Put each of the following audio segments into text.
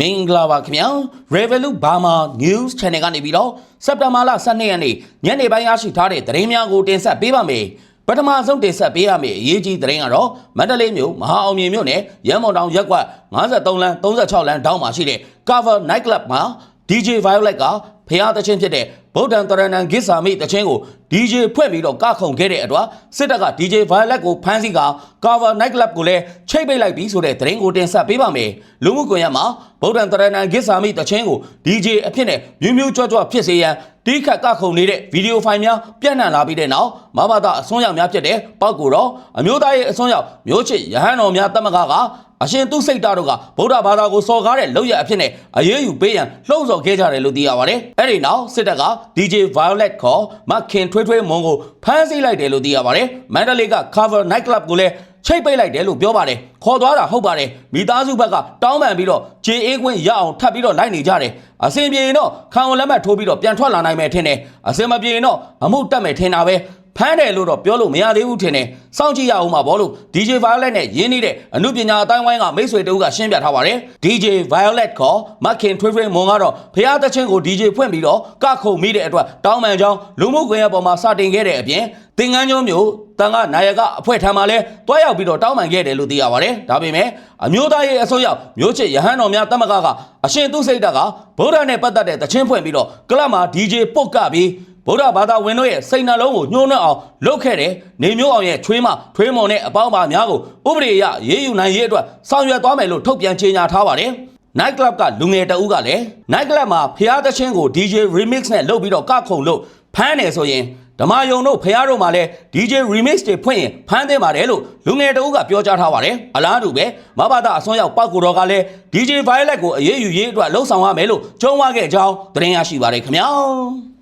မင်္ဂလာပါခင်ဗျာ Revolut Burma News Channel ကနေပြီးတော့စက်တဘာလ12ရက်နေ့ညနေပိုင်းရရှိထားတဲ့သတင်းများကိုတင်ဆက်ပေးပါမယ်ပထမဆုံးတင်ဆက်ပေးရမယ့်အရေးကြီးသတင်းကတော့မန္တလေးမြို့မဟာအောင်မြေမြို့နယ်ရန်မုံတောင်ရက်ကွက်53လမ်း36လမ်းတောင်းမှာရှိတဲ့ Cover Night Club မှာ DJ Violet ကဖျားသချင်းဖြစ်တဲ့ ဗုဒ္ဓံတရဏံဂစ္ဆာမိတချင်းကို DJ ဖွဲ့ပြီးတော့ကခုန်ခဲ့တဲ့အတွက်စစ်တပ်က DJ Violet ကိုဖမ်းဆီးက Cover Night Club ကိုလည်းချိတ်ပိတ်လိုက်ပြီးဆိုတဲ့သတင်းကိုတင်ဆက်ပေးပါမယ်လူမှုကွန်ရက်မှာဗုဒ္ဓံတရဏံဂစ္ဆာမိတချင်းကို DJ အဖြစ်နဲ့မြူးမြူးကြွကြွဖြစ်စေရန် တီးခတ်ကခုန်နေတဲ့ဗီဒီယိုဖိုင်များပြန့်နှံ့လာပြီးတဲ့နောက်မဘာသာအစွန်းရောက်များဖြစ်တဲ့ပောက်ကိုတော့အမျိုးသားရဲ့အစွန်းရောက်မျိုးချစ်ရဟန်းတော်များတမကကအရှင်သူစိတ်တာတို့ကဗုဒ္ဓဘာသာကိုစော်ကားတဲ့လောက်ရအဖြစ်နဲ့အရေးယူပေးရန်လှုံ့ဆော်ခဲ့ကြတယ်လို့သိရပါတယ်။အဲ့ဒီနောက်စစ်တပ်က DJ Violet ခေါ်မခင်ထွေးထွေးမွန်ကိုဖမ်းဆီးလိုက်တယ်လို့သိရပါတယ်။မန္တလေးက Cover Night Club ကိုလည်း ချိတ်ပိတ်လိုက်တယ်လို့ပြောပါတယ်။ခေါ်သွားတာဟုတ်ပါတယ်။မိသားစုဘက်ကတောင်းပန်ပြီးတော့ဂျေအေးခွင့်ရအောင်ထပ်ပြီးတော့လိုက်နေကြတယ်။အစင်ပြေရင်တော့ခံဝန်လက်မှတ်ထိုးပြီးတော့ပြန်ထွက်လာနိုင်မယ်ထင်တယ်။အစင်မပြေရင်တော့အမှုတက်မယ်ထင်တာပဲ။ ဖမ်းတယ်လို့တော့ပြောလို့မရသေးဘူးထင်တယ်။စောင့်ကြည့်ရအောင်ပါဘောလို့ DJ Violet နဲ့ရင်းနှီးတဲ့အမှုပညာအတိုင်းဝိုင်းကမိတ်ဆွေတူကရှင်းပြထားပါတယ်။ DJ Violet ခေါ်မခင်ထွေးထွေးမွန်ကတော့ဖျားသချင်းကို DJ ဖွင့်ပြီးတော့ကခုန်မိတဲ့အတွက်တောင်းပန်ကြောင်းလူမှုကွန်ရက်ပေါ်မှာစတင်ခဲ့တဲ့အပြင်သင်္ကန်းကျွန်းမျိုးတန်ကနာယကအဖွဲ့ထံမှလည်းတွားရောက်ပြီးတော့တောင်းပန်ခဲ့တယ်လို့သိရပါတယ်။ဒါပေမဲ့အမျိုးသားရေးအစိုးရမျိုးချစ်ရဟန်းတော်များတမကကအရှင်သူစိတ်တကဗုဒ္ဓနဲ့ပတ်သက်တဲ့တချင်းဖွင့်ပြီးတော့ကလပ်မှာ DJ ပုတ်ကပြီး ဗုဒ္ဓဘာသာဝင်တို့ရဲ့စိတ်နှလုံးကိုညှိုးနှောက်အောင်လုပ်ခဲ့တယ်နေမျိုးအောင်ရဲ့ချွေးမထွေးမွန်နဲ့အပေါင်းပါများကိုဥပဒေအရရေးယူနိုင်ရေးအတွက်ဆောင်ရွက်သွားမယ်လို့ထုတ်ပြန်ကြေညာထားပါတယ် night club ကလူငယ်တအုပ်ကလည်း night club မှာဖျားသချင်းကို DJ remix နဲ့လုပ်ပြီးတော့ကခုန်လို့ဖမ်းတယ်ဆိုရင်ဓမ္မယုံတို့ဖျားတို့မှာလည်း DJ remix တွေဖွင့်ရင်ဖမ်းသင့်ပါတယ်လို့လူငယ်တအုပ်ကပြောကြားထားပါတယ်အလားတူပဲမဘာသာအစွန်းရောက်ပောက်ကိုတော်ကလည်း DJ Violet ကိုအရေးယူရေးအတွက်လှုံ့ဆော်ရမယ်လို့ကြုံဝါခဲ့ကြောင်းသတင်းရရှိပါတယ်ခင်ဗျာ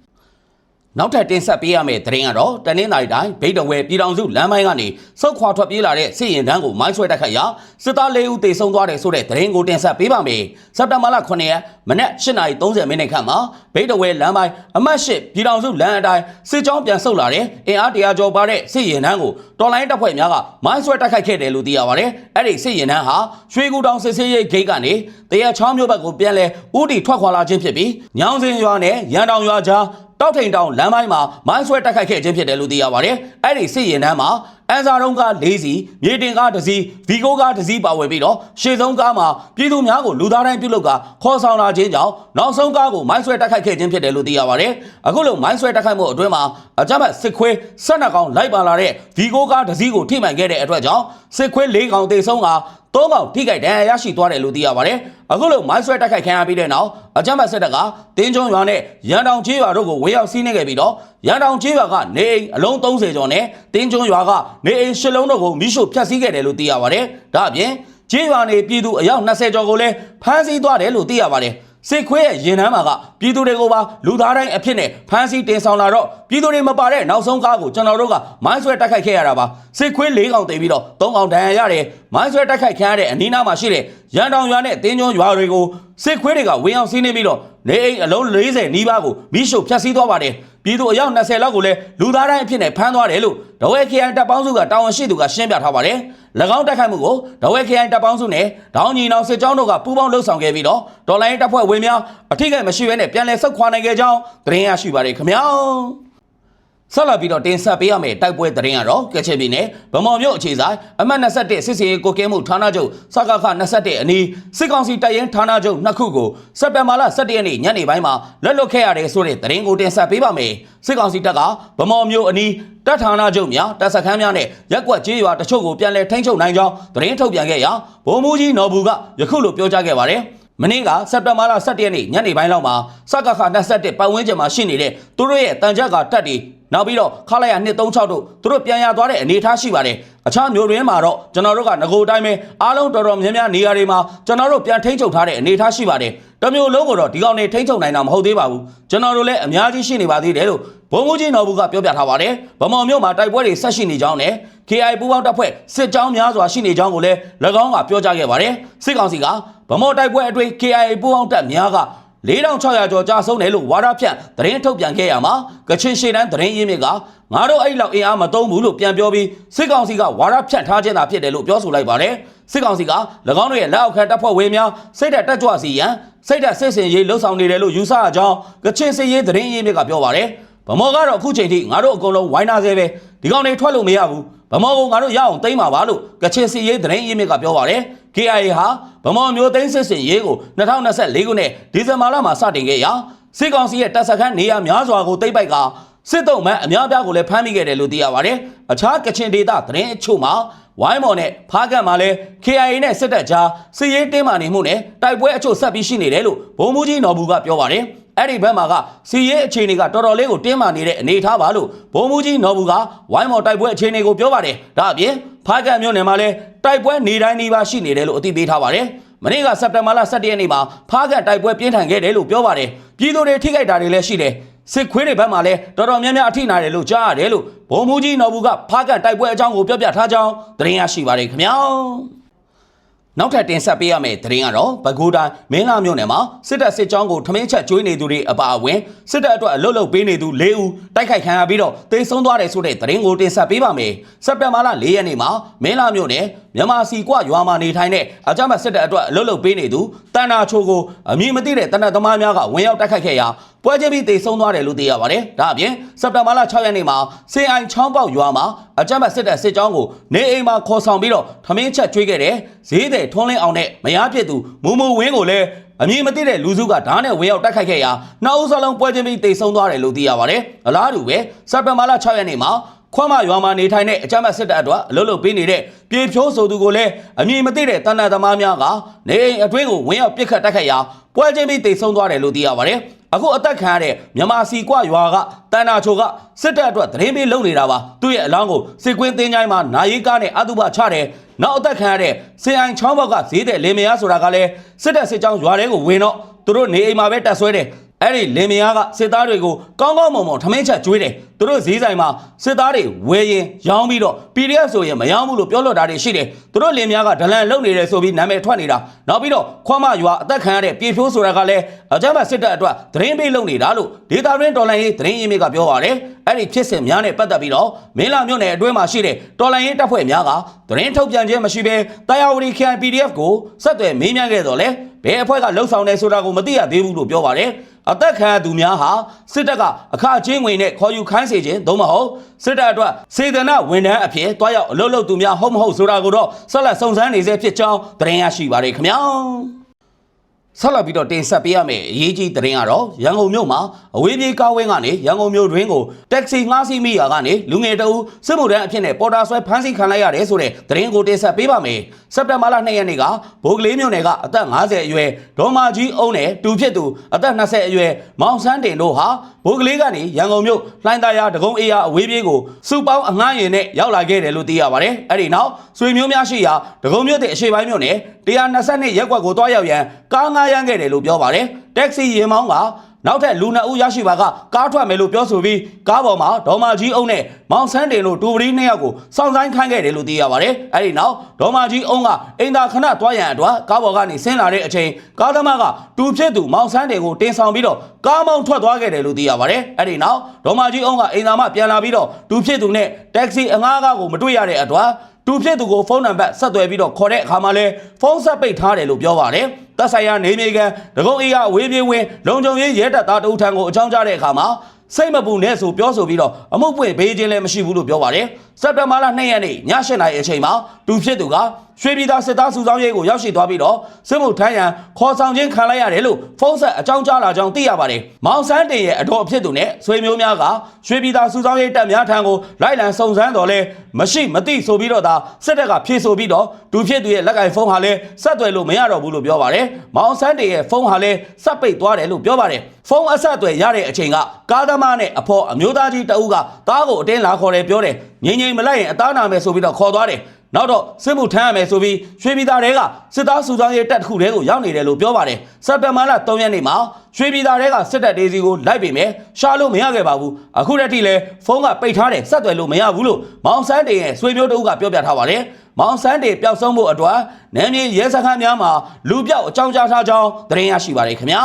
နောက်ထပ်တင်ဆက်ပေးရမယ့်သတင်းကတော့တနင်္လာရီတိုင်းဗိတ်တော်ဝဲပြည်တော်စုလမ်းပိုင်းကနေစုတ်ခွာထွက်ပြေးလာတဲ့စစ်ရင်တန်းကိုမိုင်းဆွဲတိုက်ခိုက်ရာစစ်သား၄ဦးသေဆုံးသွားတယ်ဆိုတဲ့သတင်းကိုတင်ဆက်ပေးပါမယ်။စက်တဘာလ9ရက်မနက်8:30မိနစ်ခန့်မှာဗိတ်တော်ဝဲလမ်းပိုင်းအမှတ်၈ပြည်တော်စုလမ်းအတိုင်းစစ်ကြောင်းပြန်ဆုတ်လာတဲ့အင်အားတရာကျော်ပါတဲ့စစ်ရင်တန်းကိုတော်လိုင်းတပ်ဖွဲ့များကမိုင်းဆွဲတိုက်ခိုက်ခဲ့တယ်လို့သိရပါတယ်။အဲ့ဒီစစ်ရင်တန်းဟာရွှေကူတောင်စစ်ဆေးရေးဂိတ်ကနေတရချောင်းမြို့ဘက်ကိုပြန်လဲဥတီထွက်ခွာလာခြင်းဖြစ်ပြီးညောင်စင်ရွာနဲ့ရန်တောင်ရွာကြား တောက်ထိန်တောင်လမ်းပိုင်းမှာမိုင်းဆွဲတိုက်ခိုက်ခဲ့ခြင်းဖြစ်တယ်လို့သိရပါတယ်။အဲ့ဒီစစ်ရင်တန်းမှာ အန်စာတုံးကား၄စီးမြေတင်ကားတစ်စီးဗီဂိုကားတစ်စီးပါဝင်ပြီးတော့ရှေ့ဆုံးကားမှာပြည်သူများကိုလူသားတိုင်းပြုတ်လုကခေါ်ဆောင်လာခြင်းကြောင့်နောက်ဆုံးကားကိုမိုင်းဆွဲတိုက်ခိုက်ခဲ့ခြင်းဖြစ်တယ်လို့သိရပါတယ်။အခုလိုမိုင်းဆွဲတိုက်ခိုက်မှုအတွင်းမှာအကြမ်းဖက်စစ်ခွေး၁၂ကောင်လိုက်ပါလာတဲ့ဗီဂိုကားတစ်စီးကိုထိမှန်ခဲ့တဲ့အတွက်ကြောင့်စစ်ခွေး၄ကောင်တေဆုံးကသုံးကောင်ထိခိုက်ဒဏ်ရာရရှိသွားတယ်လို့သိရပါတယ်။အခုလိုမိုင်းဆွဲတိုက်ခိုက်ခံရပြီးတဲ့နောက်အကြမ်းဖက်စစ်တပ်ကတင်းကျွန်းရွာနဲ့ရန်တောင်ချေးရွာတို့ကိုဝေရောက်စီးနှင်ခဲ့ပြီးတော့ရန်တောင်ချေးရွာကနေအိမ်အလုံး30ကျော်နဲ့တင်းကျွန်းရွာကနေအိမ်၈လုံးတို့ကိုမိရှို့ဖျက်ဆီးခဲ့တယ်လို့သိရပါတယ်။ဒါအပြင်ချေးရွာနေပြည်သူအယောက်20ကျော်ကိုလည်းဖမ်းဆီးသွားတယ်လို့သိရပါတယ်။စစ်ခွေးရဲ့ရင်နှမ်းမှာကပြည်သူတွေကိုပါလူသားတိုင်းအဖြစ်နဲ့ဖမ်းဆီးတင်ဆောင်လာတော့ပြည်သူတွေမပါတဲ့နောက်ဆုံးကားကိုကျွန်တော်တို့ကမိုင်းဆွဲတိုက်ခိုက်ခဲ့ရတာပါစစ်ခွေး၄កောင်တေပြီးတော့၃កောင်ဒဏ်ရာရတယ်မိုင်းဆွဲတိုက်ခိုက်ခံရတဲ့အနီးနားမှာရှိတဲ့ရန်တောင်ရွာနဲ့တင်းကျွန်းရွာတွေကိုစစ်ခွေးတွေကဝင်အောင်စီးနေပြီးတော့နေအိမ်အလုံး40နီးပါးကိုမိရှုဖျက်ဆီးသွားပါတယ် ပြည်သူအယောက်20လောက်ကိုလည်းလူသားတိုင်းအဖြစ်နဲ့ဖမ်းသွားတယ်လို့ဒဝဲခရိုင်တပ်ပေါင်းစုကတာဝန်ရှိသူကရှင်းပြထားပါတယ်၎င်းတိုက်ခိုက်မှုကိုဒဝဲခရိုင်တပ်ပေါင်းစုနဲ့ဒေါင်းညီနောင်စစ်ကြောင်းတို့ကပူးပေါင်းလှုပ်ဆောင်ခဲ့ပြီးတော့ဒေါ်လိုင်းတပ်ဖွဲ့ဝင်များအထိကိမရှိဘဲနဲ့ပြန်လည်ဆုတ်ခွာနိုင်ခဲ့ကြောင်းသတင်းရရှိပါတယ်ခင်ဗျာ ဆက်လက်ပြီးတော့တင်ဆက်ပေးရမယ့်တိုက်ပွဲသတင်းကတော့ကချင်ပြည်နယ်ဗမော်မြို့အခြေဆိုင်အမှတ်21စစ်စီရေးကိုကဲမှုဌာနချုပ်စကခ21အနီးစစ်ကောင်စီတပ်ရင်းဌာနချုပ်နှစ်ခုကိုစက်တင်ဘာလ17ရက်နေ့ညနေပိုင်းမှာလက်လွတ်ခဲ့ရတယ်ဆိုတဲ့သတင်းကိုတင်ဆက်ပေးပါမယ်စစ်ကောင်စီတပ်ကဗမော်မြို့အနီးတပ်ဌာနချုပ်များတပ်စခန်းများနဲ့ရက်ကွက်ကျေးရွာတချို့ကိုပြန်လည်ထိန်းချုပ်နိုင်ကြောင်းသတင်းထုတ်ပြန်ခဲ့ရာဗိုလ်မှူးကြီးနော်ဘူးကယခုလိုပြောကြားခဲ့ပါတယ် မနေ့ကစက်တင်ဘာလ17ရက်နေ့ညနေပိုင်းလောက်မှာစကခ21ပတ်ဝန်းကျင်မှာရှိနေတဲ့သူတို့ရဲ့တန်ကြပ်ကတပ်တွေနောက်ပြီးတော့ခလာရ236တို့သူတို့ပြန်ရသွားတဲ့အနေအထားရှိပါတယ်အခြားမျိုးရင်းမှာတော့ကျွန်တော်တို့ကငကိုအတိုင်းပဲအားလုံးတော်တော်များများနေရာတွေမှာကျွန်တော်တို့ပြန်ထိန်းချုပ်ထားတဲ့အနေအထားရှိပါတယ်တမျိုးလုံးကိုတော့ဒီကောင်နေထိန်းချုပ်နိုင်တာမဟုတ်သေးပါဘူးကျွန်တော်တို့လည်းအများကြီးရှိနေပါသေးတယ်လို့ဘုံမူကြီးနော်ဘူးကပြောပြထားပါတယ်ဗမော်မြို့မှာတိုက်ပွဲတွေဆက်ရှိနေကြောင်းနဲ့ KI ပူးပေါင်းတပ်ဖွဲ့စစ်ကြောင်းများစွာရှိနေကြောင်းကိုလည်း၎င်းကပြောကြားခဲ့ပါတယ်စစ်ကောင်စီကဗမော်တိုက်ပွဲအတွင်း KI ပူးပေါင်းတပ်များက4600ကျော်ကြာဆုံးတယ်လို့ဝါဒဖြန့်သတင်းထုတ်ပြန်ခဲ့ရမှာကချင်ရှေ့တန်းသတင်းရင်းမြစ်ကငါတို့အဲ့လောက်အင်အားမသုံးဘူးလို့ပြန်ပြောပြီးစစ်ကောင်စီကဝါဒဖြန့်ထားခြင်းသာဖြစ်တယ်လို့ပြောဆိုလိုက်ပါတယ်စစ်ကောင်စီက၎င်းတို့ရဲ့လက်အောက်ခံတပ်ဖွဲ့ဝင်များစိတ်ဓာတ်တက်ကြွစီရန်စိတ်ဓာတ်စစ်စင်ရေးလှုပ်ဆောင်နေတယ်လို့ယူဆအကြောင်းကချင်စစ်ရေးသတင်းရင်းမြစ်ကပြောပါတယ်ဗမော်ကတော့အခုချိန်ထိငါတို့အကုန်လုံးဝိုင်းနာသေးပဲဒီကောင်တွေထွက်လို့မရဘူး ဗမော်ကငါတို့ရအောင်သိမ်းပါပါလို့ကချင်စစ်ရေးသတင်းရင်းမြစ်ကပြောပါတယ် KIA ဟာဗမော်မျိုးသိန်းစစ်စင်ရေးကို2024ခုနှစ်ဒီဇင်ဘာလမှာစတင်ခဲ့ရာစစ်ကောင်စီရဲ့တပ်စခန်းနေရာများစွာကိုသိမ်းပိုက်ကစစ်တုံးမှန်အများပြားကိုလည်းဖမ်းမိခဲ့တယ်လို့သိရပါတယ်။အခြားကချင်ဒေသသတင်းအချို့မှာဝိုင်းမော်နဲ့ဖားကတ်မှာလည်း KIA နဲ့စစ်တပ်ကြားစစ်ရေးတင်းမာနေမှုနဲ့တိုက်ပွဲအချို့ဆက်ပြီးရှိနေတယ်လို့ဗိုလ်မှူးကြီးနော်ဘူးကပြောပါတယ်။ အဲ့ဒီဘက်မှာကစီရေးအခြေအနေကတော်တော်လေးကိုတင်းမာနေတဲ့အနေအထားပါလို့ဗိုလ်မှူးကြီးနော်ဘူးကဝိုင်းမော်တိုက်ပွဲအခြေအနေကိုပြောပါတယ်။ဒါအပြင်ဖားကတ်မြို့နယ်မှာလည်းတိုက်ပွဲနေတိုင်းနေပါရှိနေတယ်လို့အသိပေးထားပါတယ်။မနေ့ကစက်တင်ဘာလ17ရက်နေ့မှာဖားကတ်တိုက်ပွဲပြင်းထန်ခဲ့တယ်လို့ပြောပါတယ်။ပြည်သူတွေထိခိုက်တာတွေလည်းရှိတယ်။စစ်ခွေးတွေဘက်မှာလည်းတော်တော်များများအထိနာတယ်လို့ကြားရတယ်လို့ဗိုလ်မှူးကြီးနော်ဘူးကဖားကတ်တိုက်ပွဲအကြောင်းကိုပြောပြထားကြောင်းသတင်းရရှိပါတယ်ခင်ဗျာ။ နောက်ထပ်တင်ဆက်ပေးရမယ့်သတင်းကတော့ပဲခူးတိုင်းမင်းလာမြို့နယ်မှာစစ်တပ်စစ်ကြောင်းကိုထမင်းချက်ကျွေးနေသူတွေအပါအဝင်စစ်တပ်အတွက်အလုတ်လုတ်ပေးနေသူ၄ဦးတိုက်ခိုက်ခံရပြီးတော့တေဆုံးသွားတယ်ဆိုတဲ့သတင်းကိုတင်ဆက်ပေးပါမယ်။စက်တင်ဘာလ၄ရက်နေ့မှာမင်းလာမြို့နယ်မြန်မာစီကွရွာမှာနေထိုင်တဲ့အကြမ်းဖက်စစ်တပ်အတွက်အလုတ်လုတ်ပေးနေသူတန်နာချိုကိုအမည်မသိတဲ့တနက်သမားများကဝင်ရောက်တိုက်ခိုက်ခဲ့ရာ ပွဲချင်းပြီးတေဆုံးသွားတယ်လို့သိရပါတယ်။ဒါအပြင်စက်တင်ဘာလ6ရက်နေ့မှာစင်အိုင်ချောင်းပေါက်ရွာမှာအကြမ်းဖက်စစ်တပ်စစ်ကြောင်းကိုနေအိမ်မှာခေါ်ဆောင်ပြီးတော့ထမင်းချက်ကျွေးခဲ့တဲ့ဈေးတဲ့ထွန်းလင်းအောင်နဲ့မယားဖြစ်သူမူမူဝင်းကိုလည်းအမည်မသိတဲ့လူစုကဓာတ်နဲ့ဝင်ရောက်တိုက်ခိုက်ခဲ့ရာနောက်ဦးစလုံးပွဲချင်းပြီးတေဆုံးသွားတယ်လို့သိရပါတယ်။အလားတူပဲစက်တင်ဘာလ6ရက်နေ့မှာခွမ်းမရွာမှာနေထိုင်တဲ့အကြမ်းဖက်စစ်တပ်အတွက်အလုပ်လုပ်ပေးနေတဲ့ပြေဖြိုးဆိုသူကိုလည်းအမည်မသိတဲ့တန်တသမားများကနေအိမ်အတွင်းကိုဝင်ရောက်ပစ်ခတ်တိုက်ခိုက်ရာပွဲချင်းပြီးတေဆုံးသွားတယ်လို့သိရပါတယ်။ အခုအသက်ခံရတဲ့မြန်မာစီကွရွာကတန်နာချိုကစစ်တပ်အတွက်သတင်းပေးလုပ်နေတာပါသူ့ရဲ့အလောင်းကိုစစ်ကွင်းတင်းချိုင်းမှာနာယီကားနဲ့အတုပချတယ်နောက်အသက်ခံရတဲ့စင်အိုင်ချောင်းဘောက်ကဈေးတဲ့လင်မယားဆိုတာကလည်းစစ်တပ်စစ်ကြောင်းရွာထဲကိုဝင်တော့သူတို့နေအိမ်မှာပဲတက်ဆွဲတယ် အဲ့ဒီလင်မယားကစစ်သားတွေကိုကောင်းကောင်းမွန်မွန်ထမင်းချက်ကျွေးတယ်သူတို့ဈေးဆိုင်မှာစစ်သားတွေဝယ်ရင်ရောင်းပြီးတော့ PDF ဆိုရင်မရောင်းဘူးလို့ပြောလွတ်တာတွေရှိတယ်သူတို့လင်မယားကဒလန်လုံနေတယ်ဆိုပြီးနာမည်ထွက်နေတာနောက်ပြီးတော့ခွမ်းမရွာအသက်ခံရတဲ့ပြေဖြိုးဆိုတာကလည်းအကြမ်းဖက်စစ်တပ်အတွက်သတင်းပေးလုပ်နေတာလို့ဒေတာရင်းတော်လိုင်းရေးသတင်းရင်းမြစ်ကပြောပါတယ်အဲ့ဒီဖြစ်စဉ်များနဲ့ပတ်သက်ပြီးတော့မင်းလာမြို့နယ်အတွင်းမှာရှိတဲ့တော်လိုင်းရေးတပ်ဖွဲ့များကသတင်းထုတ်ပြန်ခြင်းမရှိဘဲတာယာဝတီ KN PDF ကိုဆက်သွယ်မေးမြန်းခဲ့တော့လေဘယ်အဖွဲ့ကလှုပ်ဆောင်နေဆိုတာကိုမသိရသေးဘူးလို့ပြောပါတယ် အသက်ခံရသူများဟာစစ်တပ်ကအခချင်းဝင်နဲ့ခေါ်ယူခိုင်းစေခြင်းသို့မဟုတ်စစ်တပ်အတွက်စေတနာဝန်ထမ်းအဖြစ်တွားရောက်အလုပ်လုပ်သူများဟုတ်မဟုတ်ဆိုတာကိုတော့ဆက်လက်စုံစမ်းနေစေဖြစ်ကြောင်းသတင်းရရှိပါတယ်ခင်ဗျာ ဆက်လက်ပြီးတော့တင်ဆက်ပေးရမယ့်အရေးကြီးသတင်းကတော့ရန်ကုန်မြို့မှာအဝေးပြေးကားဝင်းကနေရန်ကုန်မြို့တွင်းကိုတက်ဆီငှားစီးမိရာကနေလူငယ်တအူးစစ်မှုထမ်းအဖြစ်နဲ့ပေါ်တာဆွဲဖမ်းဆီးခံလိုက်ရတယ်ဆိုတဲ့သတင်းကိုတင်ဆက်ပေးပါမယ်။စက်တင်ဘာလ2ရက်နေ့ကဗိုလ်ကလေးမြို့နယ်ကအသက်50အရွယ်ဒေါ်မာကြီးအုံးနဲ့တူဖြစ်သူအသက်20အရွယ်မောင်ဆန်းတင်တို့ဟာဗိုလ်ကလေးကနေရန်ကုန်မြို့လှိုင်းသားရဒဂုံအေးရအဝေးပြေးကိုစုပေါင်းအငှားရင်နဲ့ရောက်လာခဲ့တယ်လို့သိရပါတယ်။အဲ့ဒီနောက်ဆွေမျိုးများရှိရာဒဂုံမြို့တဲ့အရှိပိုင်းမြို့နယ်120ရက်ကွက်ကိုတွားရောက်ရန် ကားငှားရမ်းခဲ့တယ်လို့ပြောပါတယ်။တက်ဆီရင်မောင်းကနောက်ထပ်လူနှစ်ဦးရရှိပါကကားထွက်မယ်လို့ပြောဆိုပြီးကားပေါ်မှာဒေါ်မာကြီးအုံနဲ့မောင်ဆန်းတင်တို့တူပရီနှစ်ယောက်ကိုစောင့်ဆိုင်ခိုင်းခဲ့တယ်လို့သိရပါတယ်။အဲဒီနောက်ဒေါ်မာကြီးအုံကအင်တာခဏတွားရန်အတွက်ကားပေါ်ကနေဆင်းလာတဲ့အချိန်ကားသမားကတူဖြစ်သူမောင်ဆန်းတင်ကိုတင်ဆောင်ပြီးတော့ကားမောင်းထွက်သွားခဲ့တယ်လို့သိရပါတယ်။အဲဒီနောက်ဒေါ်မာကြီးအုံကအင်တာမှပြန်လာပြီးတော့တူဖြစ်သူနဲ့တက္ကစီအငှားကားကိုမတွေ့ရတဲ့အတွက် တူဖြစ်သူကိုဖုန်းနံပါတ်ဆက်သွယ်ပြီးတော့ခေါ်တဲ့အခါမှာလဲဖုန်းဆက်ပိတ်ထားတယ်လို့ပြောပါတယ်။သက်ဆိုင်ရာနေမြေကန်ဒဂုံအေးကအဝေးပြေးဝင်လုံခြုံရေးရဲတပ်သားတအုပ်ထံကိုအကြောင်းကြားတဲ့အခါမှာစိတ်မပူနဲ့ဆိုပြောဆိုပြီးတော့အမှုပွင့်ဘေးချင်းလည်းမရှိဘူးလို့ပြောပါတယ်။စက်တင်ဘာလ2ရက်နေ့ည8:00နာရီအချိန်မှာတူဖြစ်သူကရွှေပြည်သားစစ်သားစုဆောင်ရေးကိုရောက်ရှိသွားပြီးတော့စစ်မှုထမ်းရန်ခေါ်ဆောင်ခြင်းခံလိုက်ရတယ်လို့ဖုန်းဆက်အကြောင်းကြားလာကြောင်းသိရပါတယ်။မောင်ဆန်းတင်ရဲ့အတော်ဖြစ်သူနဲ့ဆွေမျိုးများကရွှေပြည်သားစုဆောင်ရေးတပ်များထံကိုလိုက်လံစုံစမ်းတော်လဲမရှိမသိဆိုပြီးတော့သာစစ်တပ်ကဖြေဆိုပြီးတော့တူဖြစ်သူရဲ့လက်ကင်ဖုန်းဟာလည်းဆက်သွယ်လို့မရတော့ဘူးလို့ပြောပါတယ်။မောင်ဆန်းတင်ရဲ့ဖုန်းဟာလည်းဆက်ပိတ်သွားတယ်လို့ပြောပါတယ်။ဖုန်းအဆက်အသွယ်ရတဲ့အချိန်ကကားသမားနဲ့အဖော်အမျိုးသားကြီးတအုပ်ကတားကိုအတင်းလာခေါ်တယ်ပြောတယ်။ငိမ့်ငိမ့်မလိုက်ရင်အသားနာမယ်ဆိုပြီးတော့ခေါ်သွားတယ်။နောက်တော့စစ်မှုထမ်းရမယ်ဆိုပြီးရွှေပြည်သားတွေကစစ်သားစုဆောင်ရေးတပ်တစ်ခုတည်းကိုရောက်နေတယ်လို့ပြောပါတယ်စက်တင်ဘာလ3ရက်နေ့မှာရွှေပြည်သားတွေကစစ်တပ်ဒေစီကိုလိုက်ပေမဲ့ရှာလို့မရခဲ့ပါဘူးအခုတည်းကလည်းဖုန်းကပိတ်ထားတယ်ဆက်သွယ်လို့မရဘူးလို့မောင်ဆန်းတင်ရဲ့ဆွေမျိုးတဦးကပြောပြထားပါတယ်မောင်ဆန်းတင်ပျောက်ဆုံးဖို့အတွက်နယ်မြေရဲစခန်းများမှာလူပြောက်အကြောင်းကြားထားကြောင်းသတင်းရရှိပါတယ်ခင်ဗျာ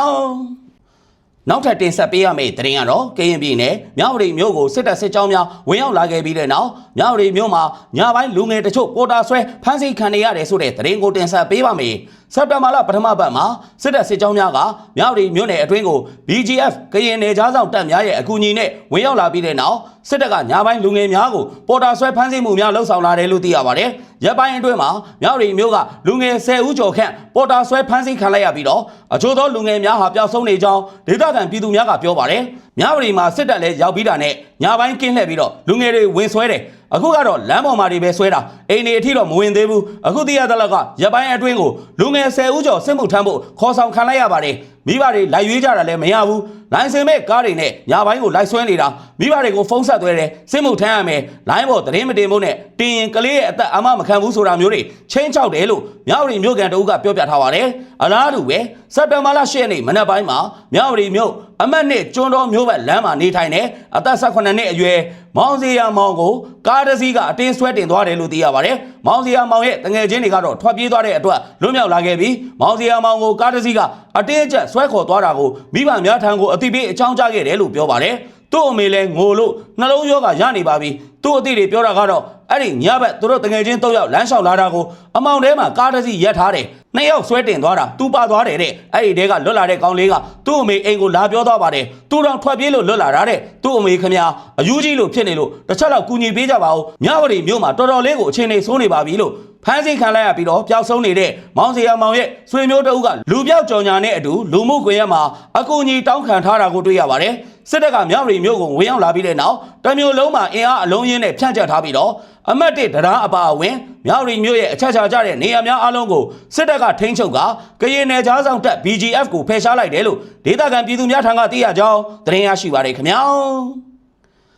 နောက်ထပ်တင်ဆက်ပေးရမယ့်သတင်းကတော့ကရင်ပြည်နယ်မြဝတီမြို့ကိုစစ်တပ်စစ်ကြောင်းများဝင်ရောက်လာခဲ့ပြီးတဲ့နောက်မြဝတီမြို့မှာညပိုင်းလူငယ်တချို့ပေါ်တာဆွဲဖမ်းဆီးခံနေရတယ်ဆိုတဲ့သတင်းကိုတင်ဆက်ပေးပါမယ်။စက်တင်ဘာလပထမပတ်မှာစစ်တပ်စစ်ကြောင်းများကမြဝတီမြို့နယ်အတွင်းကို BGF ကရင်နယ်ကြားဆောင်တပ်များရဲ့အကူအညီနဲ့ဝင်ရောက်လာပြီးတဲ့နောက်စစ်တပ်ကညပိုင်းလူငယ်များကိုပေါ်တာဆွဲဖမ်းဆီးမှုများလှုပ်ဆောင်လာတယ်လို့သိရပါတယ်။ရပ်ပိုင်းအတွင်းမှာမြဝတီမြို့ကလူငယ်10ဦးကျော်ခန့်ပေါ်တာဆွဲဖမ်းဆီးခံလိုက်ရပြီးတော့အချို့သောလူငယ်များဟာပျောက်ဆုံးနေကြောင်းဒေသခံပြည်သူများကပြောပါတယ်။မြဝတီမှာစစ်တပ်လည်းရောက်ပြီးတာနဲ့ညပိုင်းကင်းလှည့်ပြီးတော့လူငယ်တွေဝင်ဆွဲတယ်။ အခုကတော့လမ်းပေါ်မှာတွေပဲဆွဲတာအိမ်တွေအထိတော့မဝင်သေးဘူးအခုသိရတဲ့လောက်ကရပ်ပိုင်းအတွင်းကိုလူငယ်10ဦးကျော်စစ်မှုထမ်းဖို့ခေါ်ဆောင်ခံလိုက်ရပါတယ်မိဘတွေလိုက်ရွေးကြတာလည်းမရဘူး လိုင်းစင်မဲ့ကားတွေနဲ့ညပိုင်းကိုလိုက်ဆွဲနေတာမိဘတွေကိုဖုန်းဆက်သွဲတယ်စစ်မှုထမ်းရမယ်လိုင်းပေါ်သတင်းမတင်ဖို့နဲ့တင်ရင်ကလေးရဲ့အသက်အမမခံဘူးဆိုတာမျိုးတွေချင်းချောက်တယ်လို့မြဝတီမြို့ကန်တအုပ်ကပြောပြထားပါတယ်အလားတူပဲစက်တဘာလ10ရက်နေ့မနက်ပိုင်းမှာမြဝတီမြို့အမတ်နဲ့ကျွန်းတော်မြို့ဘက်လမ်းမှာနေထိုင်တဲ့အသက်18နှစ်အရွယ်မောင်စီယာမောင်ကိုကားတစ်စီးကအတင်းဆွဲတင်သွားတယ်လို့သိရပါတယ်။ မောင်စီယာမောင်ရဲ့တငယ်ချင်းတွေကတော့ထွက်ပြေးသွားတဲ့အတွက်လွတ်မြောက်လာခဲ့ပြီးမောင်စီယာမောင်ကိုကားတစ်စီးကအတင်းအကျပ်ဆွဲခေါ်သွားတာကိုမိဘများထံကိုအတိပေးအကြောင်းကြားခဲ့တယ်လို့ပြောပါတယ်။သူ့အမေလည်းငိုလို့နှလုံးရောဂါရနေပါပြီ။သူ့အတိတွေပြောတာကတော့အဲ့ဒီညဘက်သူတို့တငယ်ချင်း၃ယောက်လမ်းလျှောက်လာတာကိုအမောင်ထဲမှာကားတစ်စီးရက်ထားတယ်။ နှစ်ယောက်ဆွဲတင်သွားတာသူပါသွားတယ်တဲ့။အဲ့ဒီတဲကလွတ်လာတဲ့ကောင်လေးကသူ့အမေအိမ်ကိုလာပြောသွားပါတယ်။သူတော့ထွက်ပြေးလို့လွတ်လာတာတဲ့။သူ့အမေခမညာအယူကြီးလို့ဖြစ်နေလို့တစ်ချက်လောက်ကူညီပေးကြပါဦး။မြဝတီမြို့မှာတော်တော်လေးကိုအခြေအနေဆိုးနေပါပြီလို့ ဖမ်းဆီးခံလိုက်ရပြီးတော့ပျောက်ဆုံးနေတဲ့မောင်စရာမောင်ရဲ့ဆွေမျိုးတအုပ်ကလူပြောက်ကြော်ညာနဲ့အတူလူမှုကွန်ရက်မှာအကူအညီတောင်းခံထားတာကိုတွေ့ရပါတယ်။စစ်တပ်ကမြောက်ရီမြို့ကိုဝင်ရောက်လာပြီးတဲ့နောက်တမျိုးလုံးမှာအင်အားအလုံးရင်းနဲ့ဖြန့်ကျက်ထားပြီးတော့အမတ်တစ်တရားအပါအဝင်မြောက်ရီမြို့ရဲ့အချက်ချာကျတဲ့နေရာများအလုံးကိုစစ်တပ်ကထိန်းချုပ်ကကရင်နယ်ကြားဆောင်တပ် BGF ကိုဖယ်ရှားလိုက်တယ်လို့ဒေသခံပြည်သူများထံကသိရကြောင်းသတင်းရရှိပါတယ်ခင်ဗျာ။